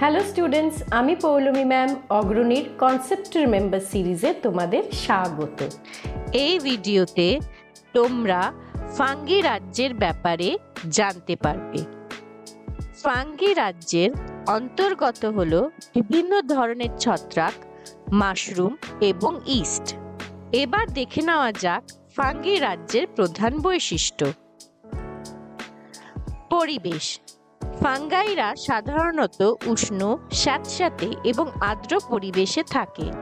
Hello students আমি Poulami ma'am অগ্রণীর কনসেপ্টের মেম্বার সিরিজে তোমাদের স্বাগত। এই ভিডিওতে তোমরা ফাঙ্গি রাজ্যের ব্যাপারে জানতে পারবে। ফাঙ্গি রাজ্যের অন্তর্গত হল বিভিন্ন ধরনের ছত্রাক, মাশরুম এবং ইস্ট। এবার দেখে নেওয়া যাক ফাঙ্গি রাজ্যের প্রধান বৈশিষ্ট্য। পরিবেশ। ফাঙ্গাইরা সাধারণত উষ্ণ, স্যাঁতস্যাঁতে এবং আর্দ্র পরিবেশে থাকে।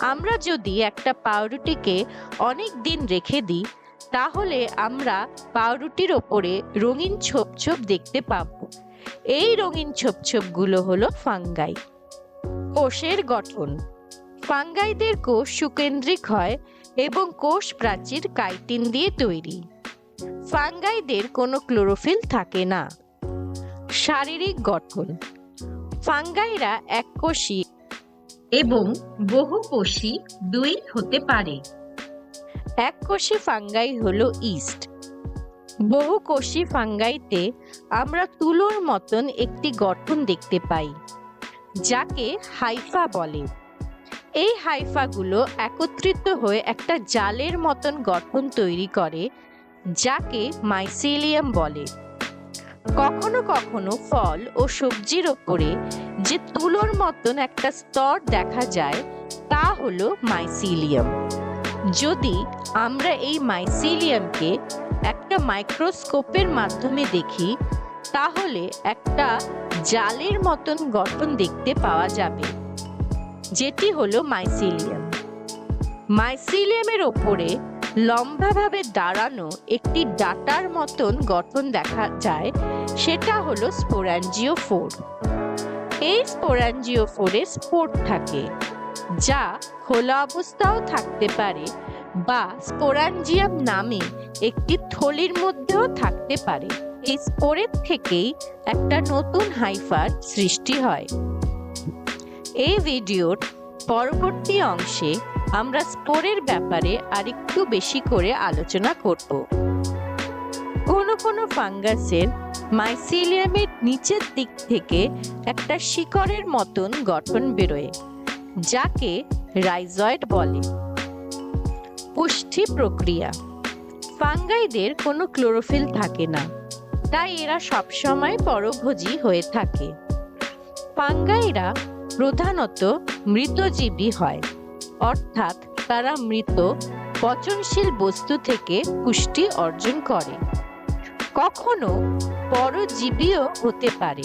আমরা যদি একটা পাউরুটিকে অনেক দিন রেখে দিই, তাহলে আমরা পাউরুটির ওপরে রঙিন ছোপ ছোপ দেখতে পাব। এই রঙিন ছোপ ছোপগুলো হলো ফাঙ্গাই। কোষের গঠন। ফাঙ্গাইদের কোষ সুকেন্দ্রিক হয় এবং কোষ প্রাচীর কাইটিন দিয়ে তৈরি। ফাঙ্গাইদের কোনো ক্লোরোফিল থাকে না। শারীরিক গঠন। ফাঙ্গাইরা এককোষী এবং বহুকোষী দুই হতে পারে। এককোষী ফাঙ্গাই হলো ইস্ট। বহুকোষী ফাঙ্গাইতে আমরা তুলোর মতন একটি গঠন দেখতে পাই যাকে হাইফা বলে। এই হাইফাগুলো একত্রিত হয়ে একটা জালের মতন গঠন তৈরি করে যাকে মাইসিলিয়াম বলে। কখনো কখনো ফল ও সবজির ওপরে যে তুলোর মতন একটা স্তর দেখা যায়, তা হলো মাইসিলিয়াম যদি আমরা এই মাইসিলিয়ামকে একটা মাইক্রোস্কোপের মাধ্যমে দেখি, তাহলে একটা জালের মতন গঠন দেখতে পাওয়া যাবে, যেটি হলো মাইসিলিয়াম মাইসিলিয়ামের ওপরে লম্বাভাবে দাঁড়ানো একটি ডাটার মতন গঠন দেখা যায়, সেটা হলো স্পোরাঞ্জিওফোর। এই স্পোরাঞ্জিও ফোরে স্পোর থাকে, যা খোলা অবস্থাও থাকতে পারে বা স্পোরাঞ্জিয়াম নামে একটি থলির মধ্যেও থাকতে পারে। এই স্পোরের থেকেই একটা নতুন হাইফার সৃষ্টি হয়। এই ভিডিওর পরবর্তী অংশে আমরা স্পোরের ব্যাপারে আরেকটু বেশি করে আলোচনা করব। কোনো কোনো ফাঙ্গাসের মাইসিলিয়ামের নিচের দিক থেকে একটা শিকড়ের মতন গঠন বেরোয়, যাকে রাইজয়েড বলে। পুষ্টি প্রক্রিয়া। ফাঙ্গাইদের কোনো ক্লোরোফিল থাকে না, তাই এরা সবসময় পরভোজী হয়ে থাকে। ফাঙ্গাইরা প্রধানত মৃতজীবী হয়। অর্থাৎ তারা মৃত পচনশীল বস্তু থেকে পুষ্টি অর্জন করে। কখনো পরজীবীও হতে পারে,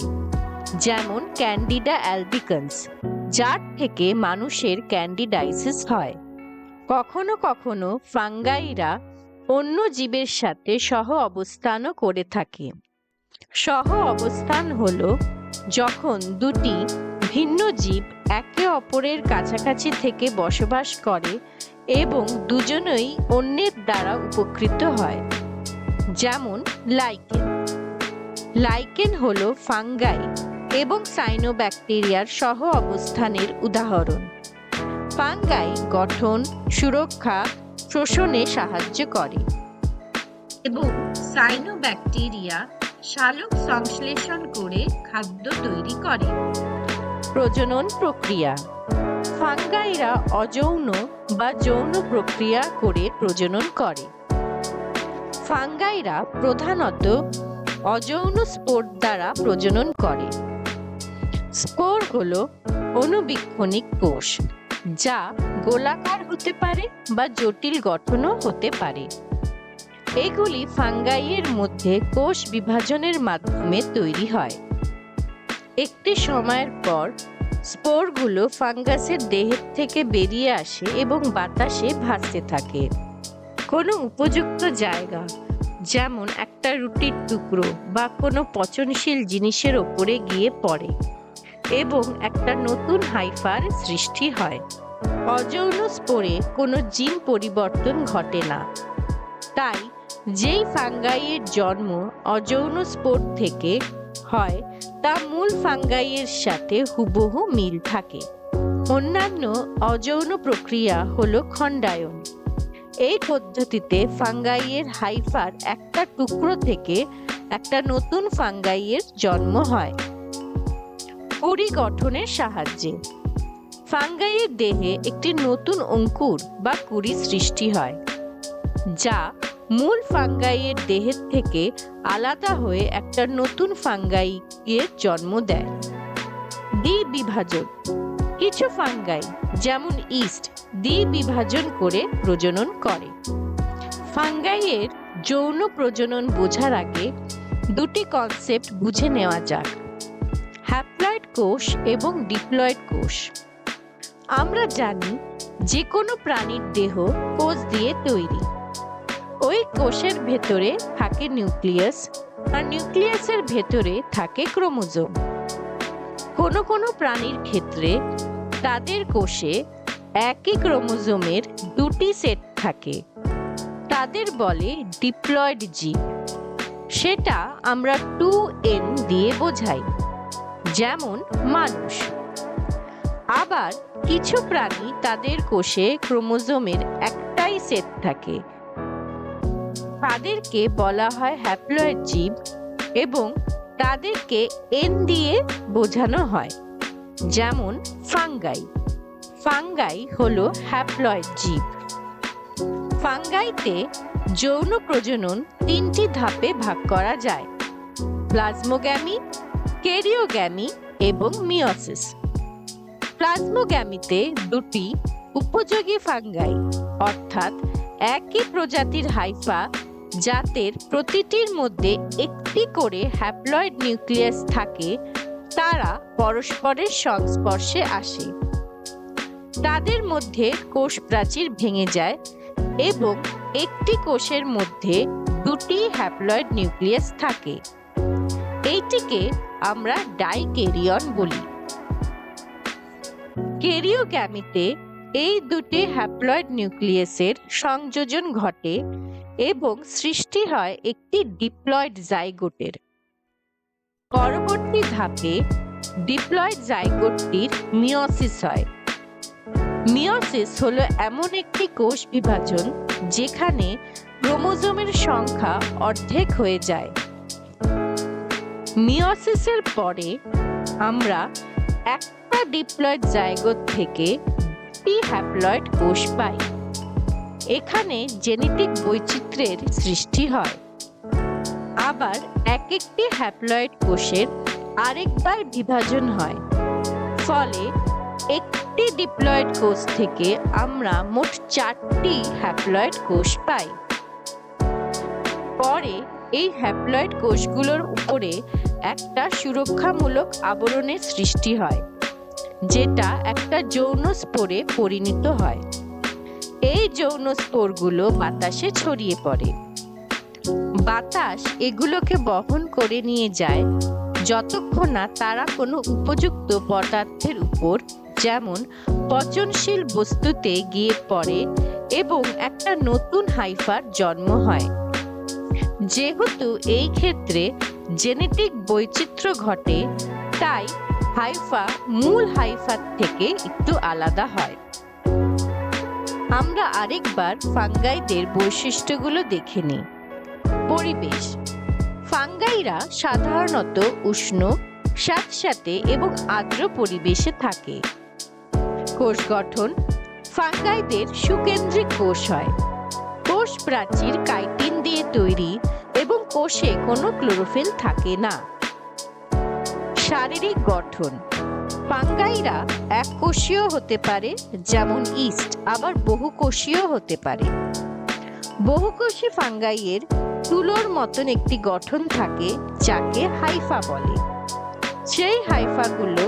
যেমন ক্যান্ডিডা অ্যালবিকান্স যার থেকে মানুষের ক্যান্ডিডাইসিস হয়। কখনো কখনো ফাঙ্গাইরা অন্য জীবের সাথে সহ অবস্থানও করে থাকে। সহ অবস্থান হলো যখন দুটি ভিন্ন জীব একে অপরের কাছাকাছি থেকে বসবাস করে এবং দুজনেই অন্যের দ্বারা উপকৃত হয়। যেমন লাইকেন। লাইকেন হলো ফাঙ্গাই এবং সাইনোব্যাকটেরিয়ার সহ অবস্থানের উদাহরণ। ফাঙ্গাই গঠন, সুরক্ষা, শোষণে সাহায্য করে এবং সাইনোব্যাকটেরিয়া শালক সংশ্লেষণ করে খাদ্য তৈরি করে। প্রজনন প্রক্রিয়া। ফাঙ্গাইরা অযৌন বা যৌন প্রক্রিয়া করে প্রজনন করে। ফাঙ্গাইরা প্রধানত অযৌন স্পোর দ্বারা প্রজনন করে। স্পোর হল অনুবীক্ষণিক কোষ, যা গোলাকার হতে পারে বা জটিল গঠনও হতে পারে। এগুলি ফাঙ্গাইয়ের মধ্যে কোষ বিভাজনের মাধ্যমে তৈরি হয়। একটি সময়ের পর স্পোরগুলো ফাঙ্গাসের দেহের থেকে বেরিয়ে আসে এবং বাতাসে ভাসতে থাকে। কোনো উপযুক্ত জায়গা, যেমন একটা রুটির টুকরো বা কোনো পচনশীল জিনিসের ওপরে গিয়ে পড়ে এবং একটা নতুন হাইফার সৃষ্টি হয়। অযৌন স্পোরে কোনো জিন পরিবর্তন ঘটে না। তাই, যেই ফাঙ্গাইয়ের জন্ম অযৌন স্পোর থেকে হয়, তা মূল ফাঙ্গাইয়ের সাথে হুবহু মিল থাকে। অন্যান্য অযৌন প্রক্রিয়া হল খণ্ডায়ন। এই পদ্ধতিতে ফাঙ্গাইয়ের হাইফার একটা টুকরো থেকে একটা নতুন ফাঙ্গাইয়ের জন্ম হয়। কুড়ি গঠনের সাহায্যে। ফাঙ্গাইয়ের দেহে একটি নতুন অঙ্কুর বা কুড়ি সৃষ্টি হয়, যা মূল ফাঙ্গাইয়ের দেহের থেকে আলাদা হয়ে একটা নতুন ফাঙ্গাইয়ের জন্ম দেয়। দ্বি বিভাজন। কিছু ফাঙ্গাই, যেমন ইস্ট, দ্বি বিভাজন করে প্রজনন করে। ফাঙ্গাইয়ের যৌন প্রজনন বোঝার আগে দুটি কনসেপ্ট বুঝে নেওয়া যাক। হ্যাপ্লয়েড কোষ এবং ডিপ্লয়েড কোষ। আমরা জানি যে কোনো প্রাণীর দেহ কোষ দিয়ে তৈরি। ওই কোষের ভেতরে থাকে নিউক্লিয়াস আর নিউক্লিয়াসের ভেতরে থাকে ক্রোমোজোম। কোনো কোনো প্রাণীর ক্ষেত্রে তাদের কোষে একই ক্রোমোজোমের দুটি সেট থাকে। তাদের বলে ডিপ্লয়েড জি সেটা আমরা টু এন দিয়ে বোঝাই, যেমন মানুষ। আবার কিছু প্রাণী তাদের কোষে ক্রোমোজোমের একটাই সেট থাকে তাদেরকে বলা হয় হ্যাপ্লয়েড জীব এবং তাদেরকে এন দিয়ে বোঝানো হয়। যেমন ফাঙ্গাই ফাঙ্গাই হলো হ্যাপ্লয়েড জীব। ফাঙ্গাইতে যৌন প্রজনন তিনটি ধাপে ভাগ করা যায়। প্লাজমোগ্যামি কেরিওগ্যামি এবং মিওসিস প্লাজমোগ্যামিতে দুটি উপযোগী ফাঙ্গাই অর্থাৎ একই প্রজাতির হাইফা জাতের প্রতিটির মধ্যে একটি করে হ্যাপ্লয়েড নিউক্লিয়াস থাকে, তারা পরস্পরের সংস্পর্শে আসে। তাদের মধ্যে কোষ প্রাচীর ভেঙে যায় এবং একটি কোষের মধ্যে দুটি হ্যাপ্লয়েড নিউক্লিয়াস থাকে। এইটিকে আমরা ডাইকেরিয়ন বলি। কেরিওগ্যামিতে এই দুটি হ্যাপ্লয়েড নিউক্লিয়াসের সংযোজন ঘটে এবং সৃষ্টি হয় একটি ডিপ্লয়েড জাইগোটের। পরবর্তী ধাপে ডিপ্লয়েড জাইগোটটির মিওসিস হয়। মিওসিস হলো এমন একটি কোষ বিভাজন যেখানে ক্রোমোজোমের সংখ্যা অর্ধেক হয়ে যায়। মিওসিসের পরে আমরা একটা ডিপ্লয়েড জাইগোট থেকে দুটি হ্যাপ্লয়েড কোষ পাই। এখানে জেনেটিক বৈচিত্র্যের সৃষ্টি হয়। আবার এক একটি হ্যাপ্লয়েড কোষের আরেকবার বিভাজন হয়। ফলে একটি ডিপ্লয়েড কোষ থেকে আমরা মোট চারটি হ্যাপ্লয়েড কোষ পাই। পরে এই হ্যাপ্লয়েড কোষগুলোর উপরে একটা সুরক্ষামূলক আবরণের সৃষ্টি হয়, যেটা একটা যৌন স্পোরে পরিণত হয়। যৌন স্পোরগুলো বাতাসে ছড়িয়ে পড়ে। বাতাস এগুলোকে বহন করে নিয়ে যায়, যতক্ষণ না তারা কোনো উপযুক্ত পদার্থের উপর, যেমন পচনশীল বস্তুতে গিয়ে পড়ে এবং একটা নতুন হাইফার জন্ম হয়। যেহেতু এই ক্ষেত্রে জেনেটিক বৈচিত্র্য ঘটে, তাই হাইফা মূল হাইফার থেকে একটু আলাদা হয়। আমরা আরেকবার ফাঙ্গাইদের বৈশিষ্ট্যগুলো দেখে নিই। পরিবেশ। ফাঙ্গাইরা সাধারণত উষ্ণ, স্যাঁতস্যাঁতে এবং আর্দ্র পরিবেশে থাকে। কোষ গঠন। ফাঙ্গাইদের সুকেন্দ্রিক কোষ হয়। কোষ প্রাচীর কাইটিন দিয়ে তৈরি এবং কোষে কোনো ক্লোরোফিল থাকে না। শারীরিক গঠন। ফাঙ্গাইরা এককোষীয় হতে পারে, যেমন ইস্ট, আবার বহুকোষীয় হতে পারে। বহুকোষী ফাঙ্গাইয়ের তুলোর মতন একটি গঠন থাকে, যাকে হাইফা বলে। সেই হাইফাগুলো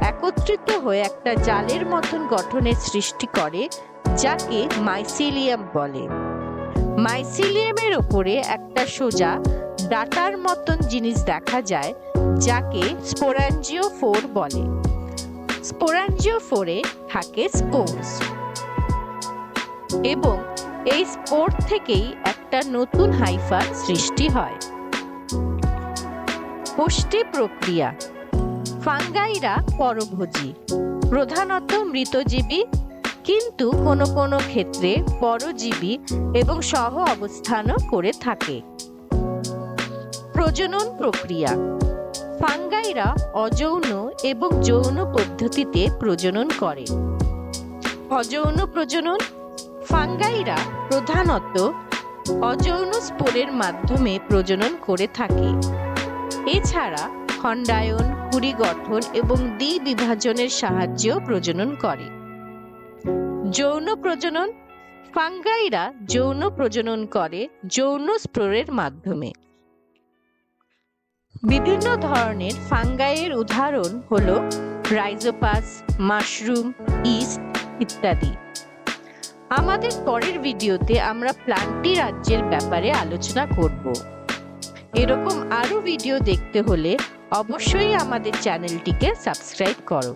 একত্রিত হয়ে একটা জালের মতন গঠনের সৃষ্টি করে, যাকে মাইসিলিয়াম বলে। মাইসিলিয়ামের ওপরে একটা সোজা ডাটার মতন জিনিস দেখা যায়, যাকে স্পোরাঞ্জিও ফোর বলে। স্পোরাঞ্জিও ফোরে থাকে স্পোর্স এবং এই স্পোর থেকেই একটা নতুন হাইফার সৃষ্টি হয়। পুষ্টি প্রক্রিয়া। ফাঙ্গাইরা পরভোজী। প্রধানত মৃতজীবী, কিন্তু কোনো কোনো ক্ষেত্রে পরজীবী এবং সহ অবস্থানও করে থাকে। প্রজনন প্রক্রিয়া। ফাঙ্গাইরা অযৌন এবং যৌন পদ্ধতিতে প্রজনন করে। অযৌন প্রজনন, ফাঙ্গাইরা প্রধানত অযৌন স্পোরের মাধ্যমে প্রজনন করে থাকে। এছাড়া খণ্ডায়ন কুড়ি গঠন এবং দ্বি বিভাজনের সাহায্যেও প্রজনন করে। যৌন প্রজনন, ফাঙ্গাইরা যৌন প্রজনন করে যৌন স্প্রোরের মাধ্যমে। বিভিন্ন ধরনের ফাঙ্গাইয়ের উদাহরণ হল রাইজোপাস মাশরুম ইস্ট ইত্যাদি। আমাদের পরের ভিডিওতে আমরা প্লান্টি রাজ্যের ব্যাপারে আলোচনা করব। এরকম আরও ভিডিও দেখতে হলে অবশ্যই আমাদের চ্যানেলটিকে সাবস্ক্রাইব করো।